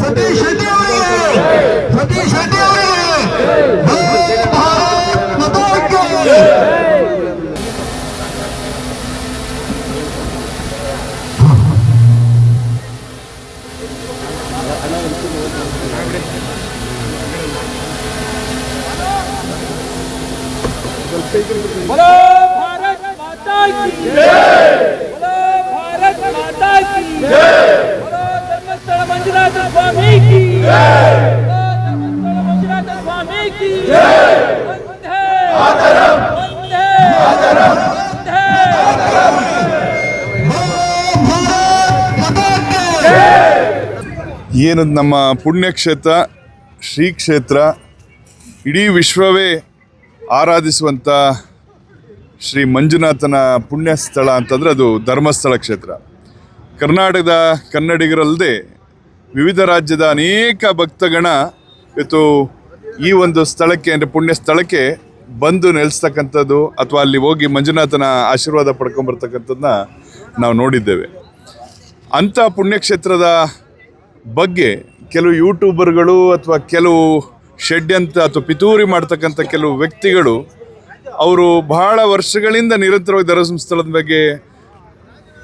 ಸತೀಶ್ ಶೆಟ್ಟಿ ಅವರೇ ಸತೀಶ್ ಶೆಟ್ಟಿ ಅವರೇ ಭಾರತ್ बोलो भारत माता की जय बोलो भारत माता की जय बोलो धर्मस्थल मंजुनाथ स्वामी की जय बोलो धर्मस्थल मंजुनाथ स्वामी की जय वंदे मातरम वंदे मातरम ಏನದು ನಮ್ಮ ಪುಣ್ಯಕ್ಷೇತ್ರ ಶ್ರೀಕ್ಷೇತ್ರ ಇಡೀ ವಿಶ್ವವೇ ಆರಾಧಿಸುವಂಥ ಶ್ರೀ ಮಂಜುನಾಥನ ಪುಣ್ಯ ಸ್ಥಳ ಅಂತಂದರೆ ಅದು ಧರ್ಮಸ್ಥಳ ಕ್ಷೇತ್ರ. ಕರ್ನಾಟಕದ ಕನ್ನಡಿಗರಲ್ಲದೆ ವಿವಿಧ ರಾಜ್ಯದ ಅನೇಕ ಭಕ್ತಗಣ ಇವತ್ತು ಈ ಒಂದು ಸ್ಥಳಕ್ಕೆ, ಅಂದರೆ ಪುಣ್ಯ ಸ್ಥಳಕ್ಕೆ ಬಂದು ನೆಲೆಸ್ತಕ್ಕಂಥದ್ದು ಅಥವಾ ಅಲ್ಲಿ ಹೋಗಿ ಮಂಜುನಾಥನ ಆಶೀರ್ವಾದ ಪಡ್ಕೊಂಬರ್ತಕ್ಕಂಥದ್ದನ್ನ ನಾವು ನೋಡಿದ್ದೇವೆ. ಅಂಥ ಪುಣ್ಯಕ್ಷೇತ್ರದ ಬಗ್ಗೆ ಕೆಲವು ಯೂಟ್ಯೂಬರ್ಗಳು ಅಥವಾ ಕೆಲವು ಷಡ್ಯಂತ ಅಥವಾ ಪಿತೂರಿ ಮಾಡ್ತಕ್ಕಂಥ ಕೆಲವು ವ್ಯಕ್ತಿಗಳು ಅವರು ಬಹಳ ವರ್ಷಗಳಿಂದ ನಿರಂತರವಾಗಿ ಧರ್ಮಸ್ಥಳದ ಬಗ್ಗೆ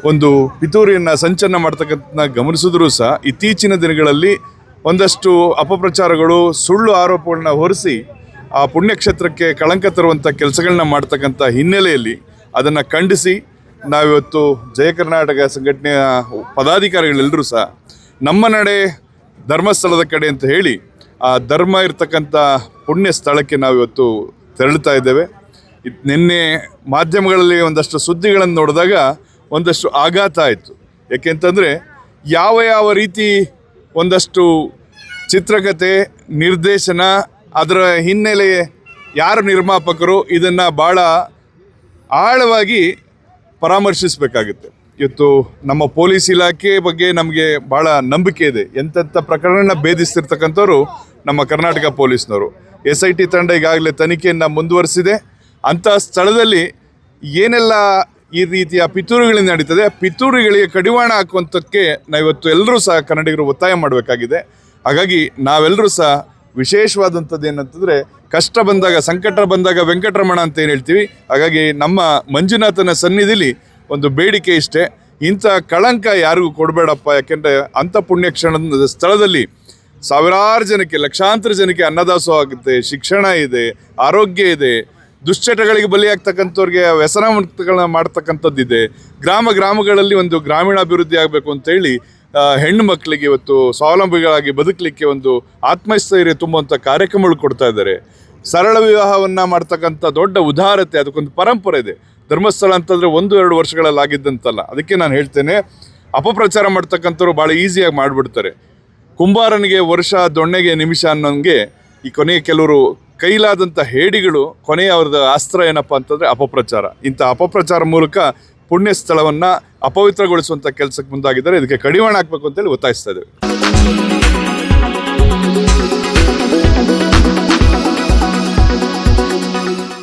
ಒಂದು ಪಿತೂರಿಯನ್ನು ಸಂಚಲನ ಮಾಡ್ತಕ್ಕಂಥ ಗಮನಿಸಿದ್ರೂ ಸಹ ಇತ್ತೀಚಿನ ದಿನಗಳಲ್ಲಿ ಒಂದಷ್ಟು ಅಪಪ್ರಚಾರಗಳು, ಸುಳ್ಳು ಆರೋಪಗಳನ್ನ ಹೊರಿಸಿ ಆ ಪುಣ್ಯಕ್ಷೇತ್ರಕ್ಕೆ ಕಳಂಕ ತರುವಂಥ ಕೆಲಸಗಳನ್ನ ಮಾಡ್ತಕ್ಕಂಥ ಹಿನ್ನೆಲೆಯಲ್ಲಿ ಅದನ್ನು ಖಂಡಿಸಿ ನಾವಿವತ್ತು ಜಯ ಕರ್ನಾಟಕ ಸಂಘಟನೆಯ ಪದಾಧಿಕಾರಿಗಳೆಲ್ಲರೂ ಸಹ ನಮ್ಮ ನಡೆ ಧರ್ಮಸ್ಥಳದ ಕಡೆ ಅಂತ ಹೇಳಿ ಆ ಧರ್ಮ ಇರ್ತಕ್ಕಂಥ ಪುಣ್ಯ ಸ್ಥಳಕ್ಕೆ ನಾವು ಇವತ್ತು ತೆರಳುತ್ತಾ ಇದ್ದೇವೆ. ಇದ್ ನಿನ್ನೆ ಮಾಧ್ಯಮಗಳಲ್ಲಿ ಒಂದಷ್ಟು ಸುದ್ದಿಗಳನ್ನು ನೋಡಿದಾಗ ಒಂದಷ್ಟು ಆಘಾತ ಆಯಿತು. ಯಾಕೆಂತಂದರೆ ಯಾವ ಯಾವ ರೀತಿ ಒಂದಷ್ಟು ಚಿತ್ರಕಥೆ ನಿರ್ದೇಶನ, ಅದರ ಹಿನ್ನೆಲೆ ಯಾರು ನಿರ್ಮಾಪಕರು ಇದನ್ನು ಭಾಳ ಆಳವಾಗಿ ಪರಾಮರ್ಶಿಸಬೇಕಾಗುತ್ತೆ. ಇವತ್ತು ನಮ್ಮ ಪೊಲೀಸ್ ಇಲಾಖೆ ಬಗ್ಗೆ ನಮಗೆ ಭಾಳ ನಂಬಿಕೆ ಇದೆ. ಎಂತೆಂಥ ಪ್ರಕರಣ ಭೇದಿಸ್ತಿರ್ತಕ್ಕಂಥವ್ರು ನಮ್ಮ ಕರ್ನಾಟಕ ಪೊಲೀಸ್ನವರು. ಎಸ್ ಐ ಟಿ ತಂಡ ಈಗಾಗಲೇ ತನಿಖೆಯನ್ನು ಮುಂದುವರಿಸಿದೆ. ಅಂಥ ಸ್ಥಳದಲ್ಲಿ ಏನೆಲ್ಲ ಈ ರೀತಿಯ ಪಿತೂರುಗಳಿಂದ ನಡೀತದೆ ಪಿತೂರುಗಳಿಗೆ ಕಡಿವಾಣ ಹಾಕುವಂಥಕ್ಕೆ ನಾವಿವತ್ತು ಎಲ್ಲರೂ ಸಹ ಕನ್ನಡಿಗರು ಒತ್ತಾಯ ಮಾಡಬೇಕಾಗಿದೆ. ಹಾಗಾಗಿ ನಾವೆಲ್ಲರೂ ಸಹ ವಿಶೇಷವಾದಂಥದ್ದು ಏನಂತಂದರೆ, ಕಷ್ಟ ಬಂದಾಗ ಸಂಕಟ ಬಂದಾಗ ವೆಂಕಟರಮಣ ಅಂತ ಏನು ಹೇಳ್ತೀವಿ. ಹಾಗಾಗಿ ನಮ್ಮ ಮಂಜುನಾಥನ ಸನ್ನಿಧಿಲಿ ಒಂದು ಬೇಡಿಕೆ ಇಷ್ಟೇ. ಇಂಥ ಕಳಂಕ ಯಾರಿಗೂ ಕೊಡಬೇಡಪ್ಪ. ಯಾಕೆಂದರೆ ಅಂಥ ಪುಣ್ಯಕ್ಷಣದ ಸ್ಥಳದಲ್ಲಿ ಸಾವಿರಾರು ಜನಕ್ಕೆ, ಲಕ್ಷಾಂತರ ಜನಕ್ಕೆ ಅನ್ನದಾಸೋಹ ಆಗುತ್ತೆ. ಶಿಕ್ಷಣ ಇದೆ, ಆರೋಗ್ಯ ಇದೆ. ದುಶ್ಚಟಗಳಿಗೆ ಬಲಿಯಾಗ್ತಕ್ಕಂಥವ್ರಿಗೆ ವ್ಯಸನ ಮುಕ್ತಗಳನ್ನ ಮಾಡ್ತಕ್ಕಂಥದ್ದಿದೆ. ಗ್ರಾಮ ಗ್ರಾಮಗಳಲ್ಲಿ ಒಂದು ಗ್ರಾಮೀಣಾಭಿವೃದ್ಧಿ ಆಗಬೇಕು ಅಂತೇಳಿ ಹೆಣ್ಣು ಮಕ್ಕಳಿಗೆ ಇವತ್ತು ಸ್ವಾವಲಂಬಿಗಳಾಗಿ ಬದುಕಲಿಕ್ಕೆ ಒಂದು ಆತ್ಮಸ್ಥೈರ್ಯ ತುಂಬುವಂಥ ಕಾರ್ಯಕ್ರಮಗಳು ಕೊಡ್ತಾ ಇದ್ದಾರೆ. ಸರಳ ವಿವಾಹವನ್ನು ಮಾಡ್ತಕ್ಕಂಥ ದೊಡ್ಡ ಉದಾರತೆ, ಅದಕ್ಕೊಂದು ಪರಂಪರೆ ಇದೆ. ಧರ್ಮಸ್ಥಳ ಅಂತಂದರೆ ಒಂದು, ಎರಡು ವರ್ಷಗಳಲ್ಲಿ ಆಗಿದ್ದಂತಲ್ಲ. ಅದಕ್ಕೆ ನಾನು ಹೇಳ್ತೇನೆ, ಅಪಪ್ರಚಾರ ಮಾಡ್ತಕ್ಕಂಥವ್ರು ಭಾಳ ಈಸಿಯಾಗಿ ಮಾಡಿಬಿಡ್ತಾರೆ. ಕುಂಬಾರನಿಗೆ ವರ್ಷ ದೊಣ್ಣೆಗೆ ನಿಮಿಷ ಅನ್ನೋಂಗೆ ಈ ಕೊನೆಯ ಕೆಲವರು ಕೈಲಾದಂಥ ಹೇಡಿಗಳು ಕೊನೆಯ ಅವ್ರದ್ದು ಅಸ್ತ್ರ ಏನಪ್ಪ ಅಂತಂದರೆ ಅಪಪ್ರಚಾರ. ಇಂಥ ಅಪಪ್ರಚಾರ ಮೂಲಕ ಪುಣ್ಯ ಸ್ಥಳವನ್ನು ಅಪವಿತ್ರಗೊಳಿಸುವಂಥ ಕೆಲಸಕ್ಕೆ ಮುಂದಾಗಿದ್ದಾರೆ. ಇದಕ್ಕೆ ಕಡಿವಾಣ ಹಾಕಬೇಕು ಅಂತೇಳಿ ಒತ್ತಾಯಿಸ್ತಾ ಇದ್ದೇವೆ.